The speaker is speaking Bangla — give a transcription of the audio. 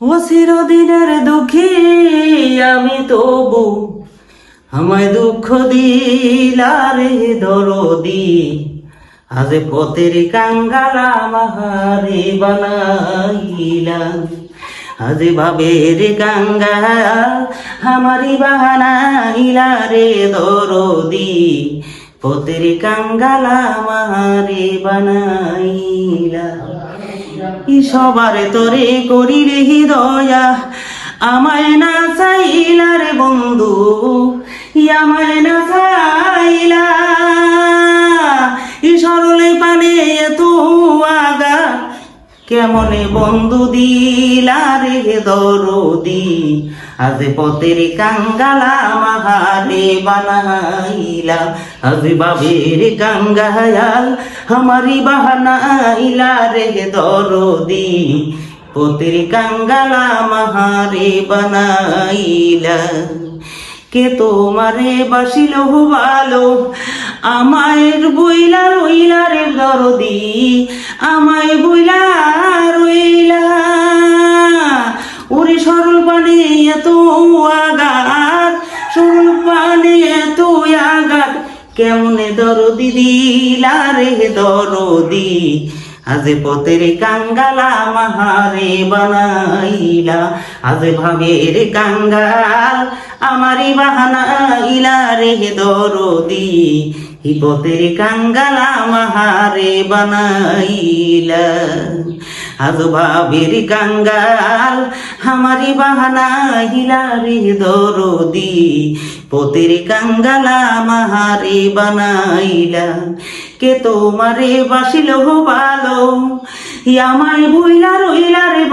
ও চিরদিনের দুঃখী আমি তবু আমায় দুঃখ দিলারে দরদি। আজ পথের কাঙ্গালা মাহারে বানাইলা। আজ ভাবের গঙ্গা আমারি বাহানাইলা রে দরদি। পথের কাঙ্গালা মাহারে বানাইলা। সবার তরে করি রে হৃদয়া। আমায় না চাইলার বন্ধু ই আমায় কেমনে বন্ধু দিলা রে দরদি? আজ পথের কাঙ্গালা মাহারে বানাইলা। আজ বাবের কাঙ্গায়াল আমারি বাহানাইলা রে দরদি। পথের কাঙ্গালা মাহারে বানাইলা। কে তোমারে বাসিল ভালো আমায়ের বইলা রইলা রে দরদি। আমায় বইলা পানে এত আগার সরল পানে এত আগার কেমনে দরদি দিলা রে দরদি? আজ পথের কাঙ্গালা মাহারে বানাইলা। আজ ভাবের কাঙ্গাল আমারি বাহানাইলা রে দরদি। হি পথের কাঙ্গালা মাহারে বানাইলা। আজ ভাবের কাঙ্গাল, আমারি বাহানা হিলারি দরদি। পথের কাঙ্গালা মাহারে বানাইলা, কে তোমারে বাসিল ভালো আমায় বইলা রইলা রে